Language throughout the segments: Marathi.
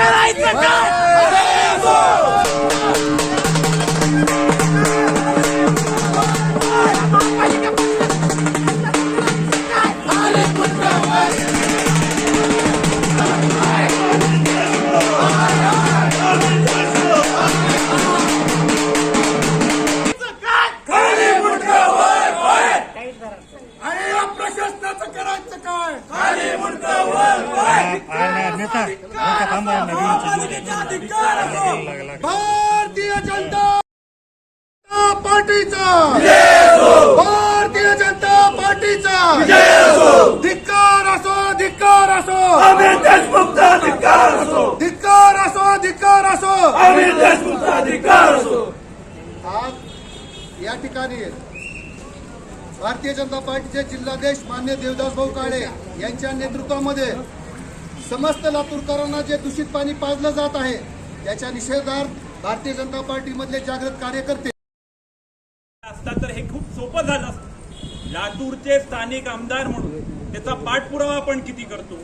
आणि भारतीय जनता पार्टीचा भारतीय जनता पार्टीचा धिक्कार असो धिक्कार असो अमित देशमुखचा असो धिक्कार असो धिक्कार असो अमित देशमुखचा असो आज या ठिकाणी भारतीय जनता पार्टीचे जिल्हाध्यक्ष मान्य देवदास भाऊ काळे यांच्या नेतृत्वामध्ये समस्त लातूरकरांना जे दूषित पाणी पाजलं जात आहे त्याच्या निषेधार्थ भारतीय जनता पार्टीमधले जागृत कार्यकर्ते असता तर हे खूप सोपं झालं असतं. लातूरचे स्थानिक आमदार म्हणून त्याचा पाठपुरावा आपण किती करतो?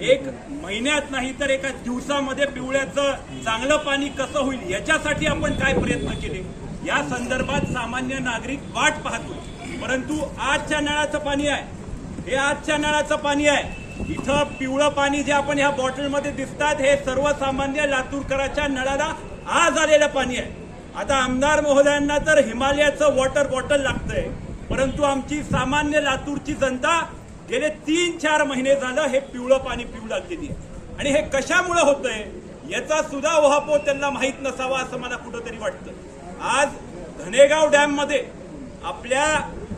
एक महिन्यात नाही तर एका दिवसामध्ये पिवळ्याचं चांगलं पाणी कसं होईल? याच्यासाठी आपण काय प्रयत्न केले? या संदर्भात सामान्य नागरिक वाट पाहतो. परंतु आजच्या नळाचं पाणी आहे. हे आजच्या नळाचं पाणी आहे. इथं पिवळं पाणी जे आपण ह्या बॉटलमध्ये दिसतात हे सर्वसामान्य लातूरकराच्या नळाला आज आलेलं पाणी आहे. आता आमदार महोदयांना तर हिमालयाचं वॉटर बॉटल लागतंय. परंतु आमची सामान्य लातूरची जनता गेले तीन चार महिने झालं हे पिवळं पाणी पिऊ लागलेली आहे आणि हे कशामुळं होतंय याचा सुद्धा ओहापो त्यांना माहीत नसावा असं मला कुठंतरी वाटतं. आज धनेगाव डॅममध्ये आपल्या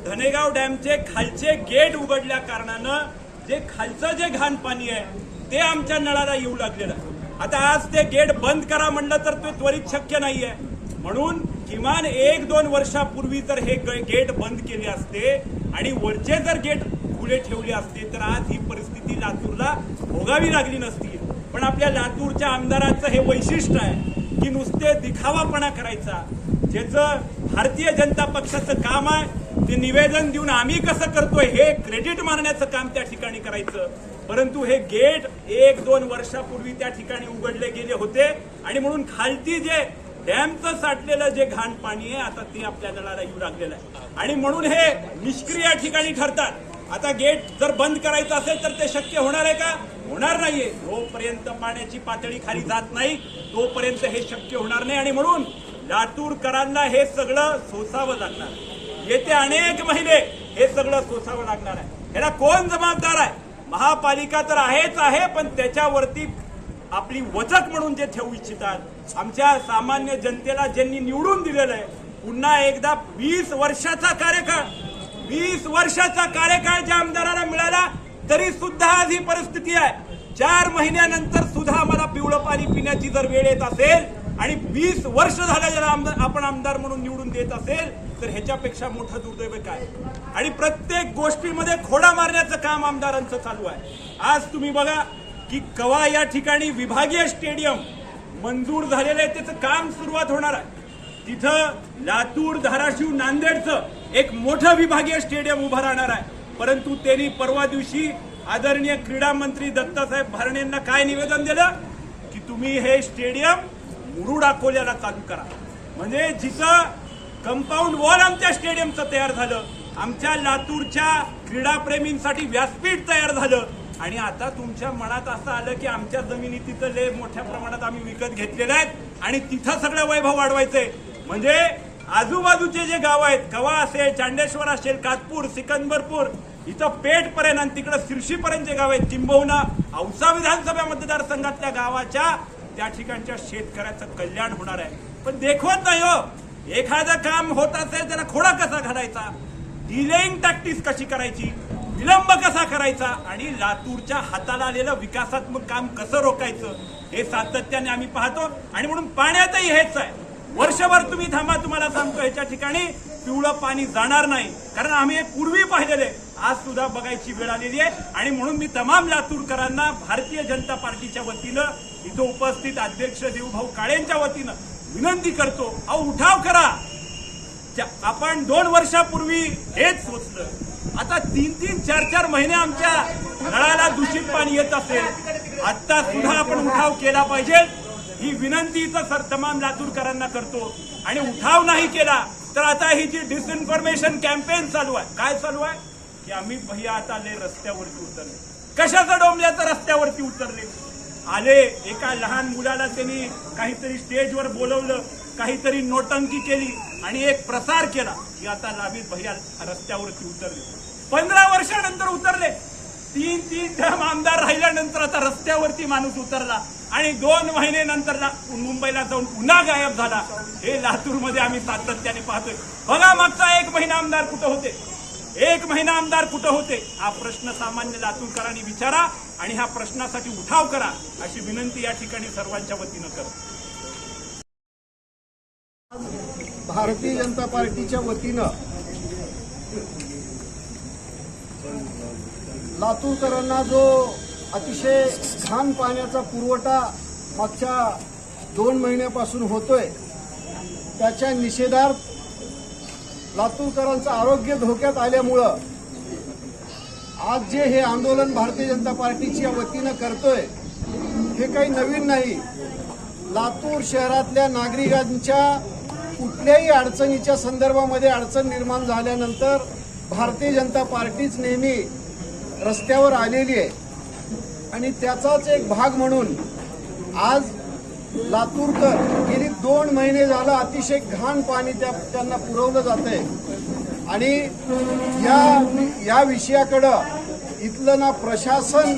धनेगाव डॅमचे खालचे गेट उघडल्या कारणानं जे खालचं जे घाण पाणी आहे ते आमच्या नळाला येऊ लागलेलं. आहे आता आज ते गेट बंद करा म्हणलं तर ते त्वरित शक्य नाही आहे म्हणून किमान एक दोन वर्षापूर्वी जर हे ग- गेट बंद केले असते आणि वरचे जर गेट खुले ठेवले असते तर आज ही परिस्थिती लातूरला भोगावी लागली नसती. पण आपल्या लातूरच्या आमदाराचं हे वैशिष्ट्य आहे की नुसते दिखावापणा करायचा. ज्याचं भारतीय जनता पक्षाचं काम आहे ते निवेदन देऊन आम्ही कसं करतोय हे क्रेडिट मारण्याचं काम त्या ठिकाणी करायचं. परंतु हे गेट एक दोन वर्षापूर्वी त्या ठिकाणी उघडले गेले होते आणि म्हणून खालती जे डॅमचं साठलेलं जे घाण पाणी आहे आता ते आपल्या नळाला येऊ लागलेलं आहे. आणि म्हणून हे निष्क्रिय ठिकाणी ठरतात. आता गेट जर बंद करायचं असेल तर ते शक्य होणार आहे का? होणार नाहीये. जोपर्यंत पाण्याची पातळी खाली जात नाही तोपर्यंत हे शक्य होणार नाही. आणि म्हणून लातूरकरांना हे सगळं सोसावं लागणार. येते अनेक महिने हे सगळं सोसावं लागणार आहे. याला कोण जबाबदार आहे? महापालिका तर आहेच आहे पण त्याच्यावरती आपली वचक म्हणून जे ठेवू इच्छितात. आमच्या सामान्य जनतेला ज्यांनी निवडून दिलेलं आहे पुन्हा एकदा वीस वर्षाचा कार्यकाळ वीस वर्षाचा कार्यकाळ ज्या आमदाराला मिळाला तरी सुद्धा आज ही परिस्थिती आहे. चार महिन्यानंतर सुद्धा आम्हाला पिवळं पाणी पिण्याची जर वेळ येत असेल आणि वीस वर्ष झालं ज्याला आमदार आपण आमदार म्हणून निवडून देत असेल तर ह्याच्यापेक्षा मोठं दुर्दैव काय? आणि प्रत्येक गोष्टीमध्ये खोडा मारण्याचं काम आमदारांचं चालू आहे. आज तुम्ही बघा की कवा या ठिकाणी विभागीय स्टेडियम मंजूर झालेलं आहे त्याचं काम सुरुवात होणार आहे. तिथं लातूर धाराशिव नांदेडचं एक मोठं विभागीय स्टेडियम उभं राहणार आहे. परंतु त्यांनी परवा दिवशी आदरणीय क्रीडा मंत्री दत्तासाहेब भरणेंना काय निवेदन दिलं? की तुम्ही हे स्टेडियम मुरुड अकोल्याला चालू करा. म्हणजे जिथं कंपाऊंड वॉल आमच्या स्टेडियमचं तयार झालं. आमच्या लातूरच्या क्रीडाप्रेमींसाठी व्यासपीठ तयार झालं. आणि आता तुमच्या मनात असं आलं की आमच्या जमिनी तिथं लय मोठ्या प्रमाणात आम्ही विकत घेतलेलं आहेत आणि तिथं सगळं वैभव वाढवायचंय. म्हणजे आजूबाजूचे जे गाव आहेत कवा असेल चांडेश्वर असेल कातपूर सिकंदरपूर इथं पेठ पर्यंत आणि तिकडं शिर्शीपर्यंत जे गाव आहेत किंबहुना औसा विधानसभा मतदारसंघातल्या गावाच्या त्या ठिकाणच्या शेतकऱ्याचं कल्याण होणार आहे. पण देखवत नाही हो. एखादं काम होत असेल त्याला खोडा कसा घालायचा? डिलेईंग टॅक्टिस कशी करायची? विलंब कसा करायचा? आणि लातूरच्या हाताला आलेलं विकासात्मक काम कसं रोखायचं? हे सातत्याने आम्ही पाहतो. आणि म्हणून पाण्यातही हेच आहे. वर्षभर तुम्ही थांबा तुम्हाला सांगतो ह्याच्या ठिकाणी पिवळं पाणी जाणार नाही. कारण आम्ही हे पूर्वी पाहिलेले. आज सुद्धा बघायची वेळ आलेली आहे. आणि म्हणून मी तमाम लातूरकरांना भारतीय जनता पार्टीच्या वतीनं इथं उपस्थित अध्यक्ष देवभाऊ काळेंच्या वतीनं विनंती करतो अहो उठाव करा. आपण दोन वर्षापूर्वी हेच सोचलं. आता तीन तीन चार चार महिने आमच्या नळाला दूषित पाणी येत असेल. आता सुद्धा आपण उठाव केला पाहिजे. ही विनंती सर तमाम लातूरकरांना करतो. आणि उठाव नाही केला तर आता ही जी डिसइन्फॉर्मेशन कॅम्पेन चालू आहे काय चालू आहे? की आम्ही भैया आता ले रस्त्यावरती उतरले. कशाचा डोंबल्याचं रस्त्यावरती उतरले? आले एका लहान मुलाला त्यांनी काहीतरी स्टेजवर बोलवलं काहीतरी नोटंकी केली आणि एक प्रसार केला. की आता लाभीत भैया रस्त्यावरती उतरले. पंधरा वर्षानंतर उतरले. तीन तीन टर्म आमदार राहिल्यानंतर आता रस्त्यावरती माणूस उतरला आणि दोन महिने नंतर मुंबईला जाऊन पुन्हा गायब झाला. हे लातूरमध्ये आम्ही सातत्याने पाहतोय. बघा मागचा एक महिना आमदार कुठं होते? एक महिना आमदार कुठं होते? हा प्रश्न सामान्य लातूरकरांनी विचारा. आणि ह्या प्रश्नासाठी उठाव करा अशी विनंती या ठिकाणी सर्वांच्या वतीनं करतो. भारतीय जनता पार्टीच्या वतीनं लातूरकरांना जो अतिशय घाण पाण्याचा पुरवठा मागच्या दोन महिन्यापासून होतोय त्याच्या निषेधार्थ लातूरकरांचं आरोग्य धोक्यात आल्यामुळं आज जे हे आंदोलन भारतीय जनता पार्टीच्या वतीनं करतोय हे काही नवीन नाही. लातूर शहरातल्या नागरिकांच्या कुठल्याही अडचणीच्या संदर्भामध्ये अडचण निर्माण झाल्यानंतर भारतीय जनता पार्टीच नेहमी रस्त्यावर आलेली आहे. आणि त्याचाच एक भाग म्हणून आज लातूरकर गेली दोन महिने झालं अतिशय घाण पाणी त्या त्यांना पुरवलं जात आहे आणि या या विषयाकडं इथलं ना प्रशासन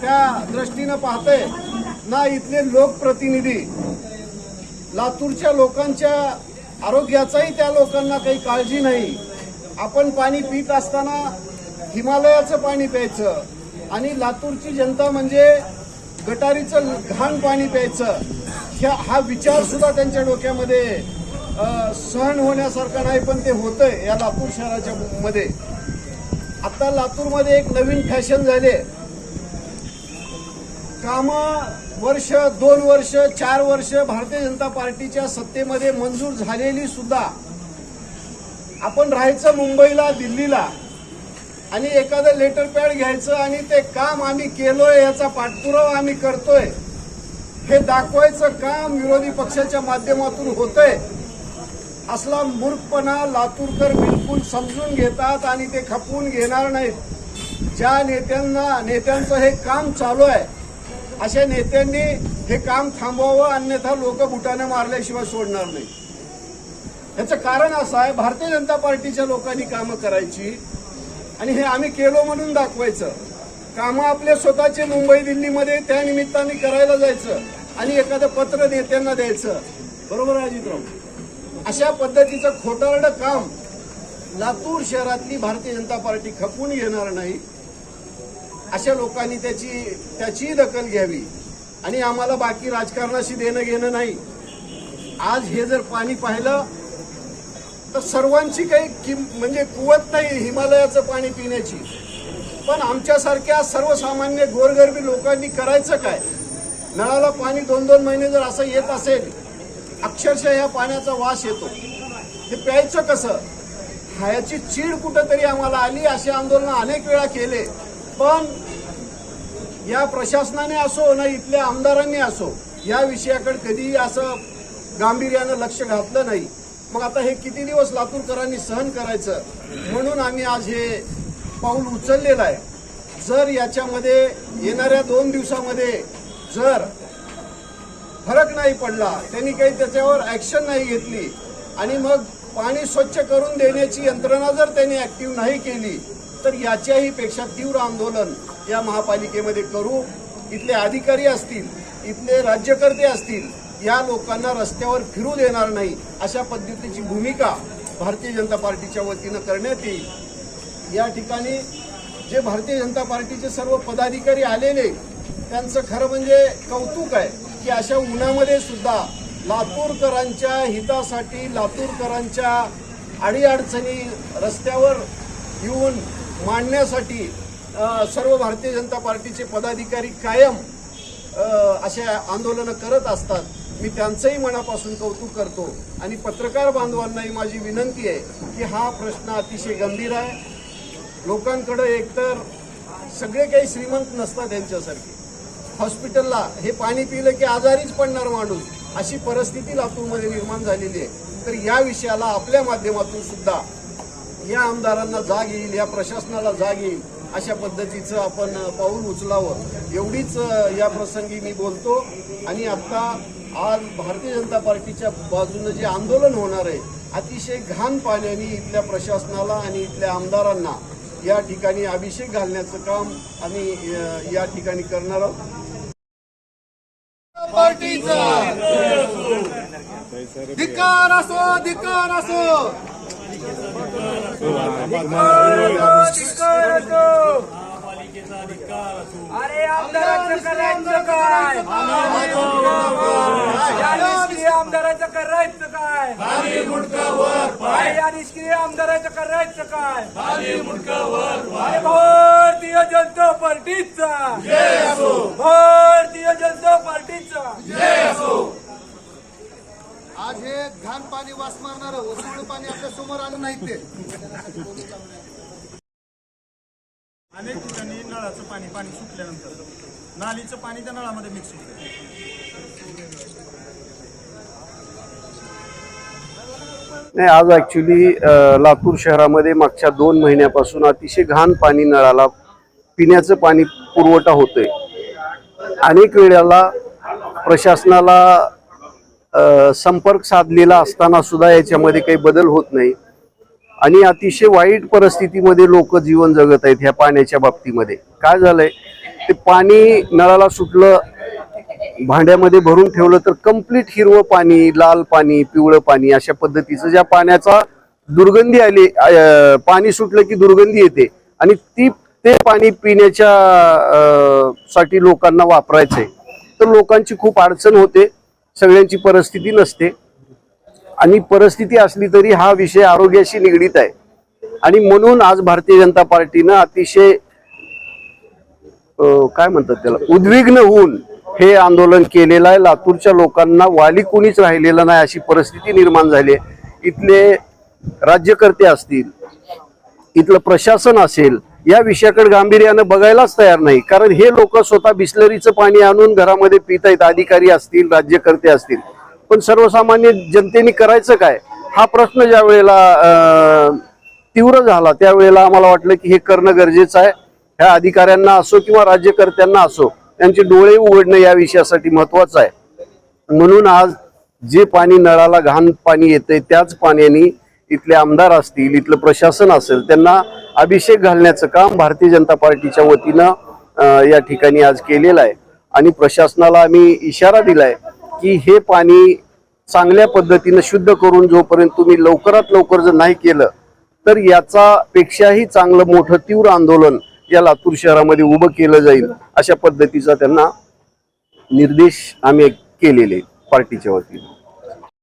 त्या दृष्टीनं पाहतंय ना इथले लोकप्रतिनिधी लातूरच्या लोकांच्या आरोग्याचाही त्या लोकांना काही काळजी नाही. आपण पाणी पित असताना हिमालयाचं पाणी प्यायचं आणि लातूरची जनता म्हणजे गटारीचं घाण पाणी प्यायचं ह्या हा विचार सुद्धा त्यांच्या डोक्यामध्ये सहन होण्यासारखं नाही पण ते होतंय या लातूर शहराच्या मध्ये. आता लातूरमध्ये एक नवीन फॅशन झाले आहे. काम वर्ष दोन वर्ष चार वर्ष भारतीय जनता पार्टीच्या सत्तेमध्ये मंजूर झालेली सुद्धा. आपण राहायचं मुंबईला दिल्लीला आणि एखादं लेटर पॅड घ्यायचं आणि ते काम आम्ही केलोय याचा पाठपुरावा आम्ही करतोय. हे दाखवायचं काम विरोधी पक्षाच्या माध्यमातून होतंय. असला मूर्खपणा लातूरकर बिलकुल समजून घेतात आणि ते खपवून घेणार नाहीत. ज्या नेत्यांना नेत्यांचं हे काम चालू आहे अशा नेत्यांनी हे काम थांबवावं अन्यथा लोक बुटाने मारल्याशिवाय सोडणार नाही याचं कारण असं आहे भारतीय जनता पार्टीच्या लोकांनी कामं करायची आणि हे आम्ही केलो म्हणून दाखवायचं. कामं आपले स्वतःचे मुंबई दिल्लीमध्ये त्या निमित्ताने करायला जायचं आणि एखादं पत्र नेत्यांना द्यायचं. बरोबर अजितराव? अशा पद्धतीचं खोटारडं काम लातूर शहरातली भारतीय जनता पार्टी खपून घेणार नाही. अशा लोकांनी त्याची त्याचीही दखल घ्यावी. आणि आम्हाला बाकी राजकारणाशी देणं घेणं नाही. आज हे जर पाणी पाहिलं तर सर्वांची काही किम म्हणजे कुवत नाही हिमालयाचं पाणी पिण्याची. पण आमच्यासारख्या सर्वसामान्य गोरगरबी लोकांनी करायचं काय? नळाला पाणी दोन दोन महिने जर असं येत असेल अक्षरशः या पाण्याचा वास येतो. हे प्यायचं कसं? ह्याची चीड कुठंतरी आम्हाला आली असे आंदोलन अनेक वेळा केले. पण या प्रशासनाने असो ना इथल्या आमदारांनी असो या विषयाकडे कधीही असं गांभीर्यानं लक्ष घातलं नाही. मग आता हे किती दिवस लातूरकरांनी सहन करायचं? म्हणून आम्ही आज हे पाऊल उचललेलं आहे. जर याच्यामध्ये येणाऱ्या दोन दिवसामध्ये जर फरक नाही पडला. त्यांनी काही त्याच्यावर ऍक्शन नाही घेतली. आणि मग पाणी स्वच्छ करून देण्याची यंत्रणा जर त्यांनी ऍक्टिव्ह नाही केली तर याच्याही पेक्षा तीव्र आंदोलन या महापालिकेमध्ये करू. इथले अधिकारी असतील इथले राज्यकर्ते असतील या लोकांना रस्त्यावर फिरू देणार नाही अशा पद्धतीची भूमिका भारतीय जनता पार्टीच्या वतीनं करण्यात येईल. या ठिकाणी जे भारतीय जनता पार्टीचे सर्व पदाधिकारी आलेले त्यांचं खरं म्हणजे कौतुक आहे. की अशा उन्हामध्ये सुद्धा लातूरकरांच्या हितासाठी लातूरकरांच्या अडीअडचणी रस्त्यावर येऊन मांडण्यासाठी सर्व भारतीय जनता पार्टीचे पदाधिकारी कायम असे अशा आंदोलनं करत असतात. मी त्यांचंही मनापासून कौतुक करतो आणि पत्रकार बांधवांनाही माझी विनंती आहे की हा प्रश्न अतिशय गंभीर आहे. लोकांकडं एकतर सगळे काही श्रीमंत नसतात त्यांच्यासारखे हॉस्पिटलला हे पाणी पिलं की आजारीच पडणार माणूस. अशी परिस्थिती लातूरमध्ये निर्माण झालेली आहे. तर या विषयाला आपल्या माध्यमातून सुद्धा या आमदारांना जाग येईल या प्रशासनाला जाग येईल अशा पद्धतीचं आपण पाऊल उचलावं. एवढीच या प्रसंगी मी बोलतो. आणि आत्ता आज भारतीय जनता पार्टीच्या बाजूनं जे आंदोलन होणार आहे अतिशय घाण पाण्याने इथल्या प्रशासनाला आणि इथल्या आमदारांना या ठिकाणी अभिषेक घालण्याचं काम आम्ही या ठिकाणी करणार आहोत. पार्टीचा. धिक्कार असो धिक्कार असो. अरे आमदाराचं करायचं काय? या निष्क्रिय आमदाराचं करायचं काय? अरे या निष्क्रिय आमदाराचं करायचं काय? अरे भारतीय जनता पार्टीचा. भारतीय जनता पार्टीचा. आज हे घाण पाणी वास मारणार ओसवळ पाणी आपल्यासमोर आलं नाही ते. अनेक नळाचं पाणी पाणी सुटल्यानंतर. नालीचं पाणी त्या नळामध्ये मिक्स होतं. नाही आज ॲक्च्युली लातूर शहरामध्ये मागच्या दोन महिन्यापासून अतिशय घाण पाणी नळाला पिण्याचं पाणी पुरवठा होतोय. अनेक वेळेला प्रशासनाला संपर्क साधलेला असताना सुद्धा याच्यामध्ये काही बदल होत नाही. आणि अतिशय वाईट परिस्थितीमध्ये लोक जीवन जगत आहेत ह्या पाण्याच्या बाबतीमध्ये. काय झालंय? ते पाणी नळाला सुटलं भांड्यामध्ये भरून ठेवलं तर कंप्लीट हिरवं पाणी लाल पाणी पिवळं पाणी अशा पद्धतीचं ज्या पाण्याचा दुर्गंधी आली पाणी सुटलं की दुर्गंधी येते आणि ती ते पाणी पिण्याच्या साठी लोकांना वापरायचंय. तर लोकांची खूप अडचण होते सगळ्यांची परिस्थिती नसते. आणि परिस्थिती असली तरी हा विषय आरोग्याशी निगडीत आहे. आणि म्हणून आज भारतीय जनता पार्टीनं अतिशय काय म्हणतात त्याला उद्विग्न होऊन हे आंदोलन केलेलं आहे. लातूरच्या लोकांना वाली कुणीच राहिलेलं नाही अशी परिस्थिती निर्माण झाली आहे. इथले राज्यकर्ते असतील इथलं प्रशासन असेल या विषयाकडे गांभीर्यानं बघायलाच तयार नाही. कारण हे लोक स्वतः बिस्लरीचं पाणी आणून घरामध्ये पित आहेत अधिकारी असतील राज्यकर्ते असतील. पण सर्वसामान्य जनतेने करायचं काय? हा प्रश्न ज्या वेळेला तीव्र झाला त्यावेळेला आम्हाला वाटलं की हे करणं गरजेचं आहे. ह्या अधिकाऱ्यांना असो किंवा राज्यकर्त्यांना असो त्यांचे डोळे उघडणं या विषयासाठी महत्वाचं आहे. म्हणून आज जे पाणी नळाला घाण पाणी येतंय त्याच पाण्याने इथले आमदार असतील इथलं प्रशासन असेल त्यांना अभिषेक घालण्याचं काम भारतीय जनता पार्टीच्या वतीनं या ठिकाणी आज केलेलं आहे. आणि प्रशासनाला आम्ही इशारा दिलाय की हे पाणी चांगल्या पद्धतीनं शुद्ध करून जोपर्यंत तुम्ही लवकरात लवकर जर नाही केलं तर याचा पेक्षाही चांगलं मोठं तीव्र आंदोलन या लातूर शहरामध्ये उभं केलं जाईल अशा पद्धतीचा त्यांना निर्देश आम्ही केलेले पार्टीच्या वतीनं.